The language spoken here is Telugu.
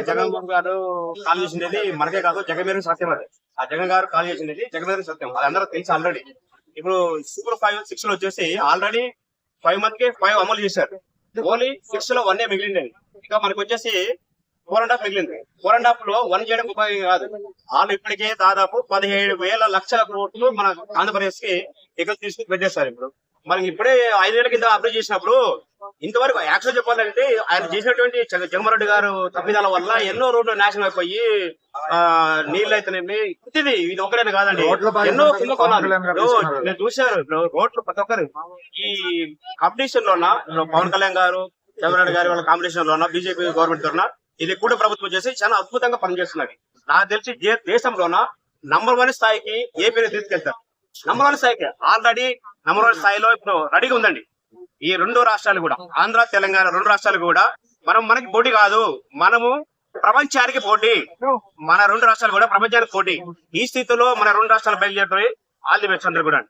అక్కడ జగన్మోహన్ గారు కాల్ చేసినది మనకే కాదు జగమేరు సత్యం అది. ఆ జగన్ గారు కాల్ చేసినది జగమేరు సత్యం. అది అందరూ తెలుసు ఆల్రెడీ ఇప్పుడు సూపర్ ఫైవ్ సిక్స్లో వచ్చేసి ఆల్రెడీ ఫైవ్ మంత్కి ఫైవ్ అమలు చేశారు. ఓన్లీ సిక్స్లో వన్ మిగిలింది ఇంకా మనకు వచ్చేసి ఫోర్ అండ్ హాఫ్ మిగిలింది. ఫోర్ అండ్ హాఫ్లో వన్ చేయడం ఉపయోగం కాదు. వాళ్ళు ఇప్పటికే దాదాపు పదిహేడు వేల లక్షల కోట్లు మన ఆంధ్రప్రదేశ్కి ఇక్కడ తీసుకుని పెట్టేస్తారు ఇప్పుడు. మనకి ఇప్పుడే ఐదు వేల కింద అప్లై చేసినప్పుడు ఇంతవరకు యాక్చువల్ చెప్పాలంటే ఆయన చేసినటువంటి జగ- జగన్మోహన్ రెడ్డి గారు తప్పిదాల వల్ల ఎన్నో రోడ్లు నాశనం అయిపోయి ఆ నీళ్ళు అయితేనేమి ఇది ఇది ఒకటే కాదండి. ఎన్నో కుంభకోణాలు. నేను ఇప్పుడు రోడ్లు ప్రతి ఒక్కరు ఈ కాంపిటీషన్ లోన పవన్ కళ్యాణ్ గారు చంద్రబాబు గారి వాళ్ళ కాంపిటీషన్ లోన బీజేపీ గవర్నమెంట్ తరఫున ఇది కూడా ప్రభుత్వం చేసి చాలా అద్భుతంగా పనిచేస్తున్నది. నాకు తెలిసి దేశంలోన నంబర్ వన్ స్థాయికి ఏపీని తీసుకెళ్తారు? నంబర్ వన్ స్థాయికి ఆల్రెడీ నంబర్ వన్ స్థాయిలో ఇప్పుడు రెడీగా ఉందండి. ఈ రెండు రాష్ట్రాలు కూడా ఆంధ్ర తెలంగాణ రెండు రాష్ట్రాలు కూడా మనం మనకి పోటీ కాదు. మనము ప్రపంచానికి పోటీ. మన రెండు రాష్ట్రాలు కూడా ప్రపంచానికి పోటీ. ఈ స్థితిలో మన రెండు రాష్ట్రాలు బయలుదేరుతాయి. ఆల్ ది బెస్ట్ అందరు కూడా.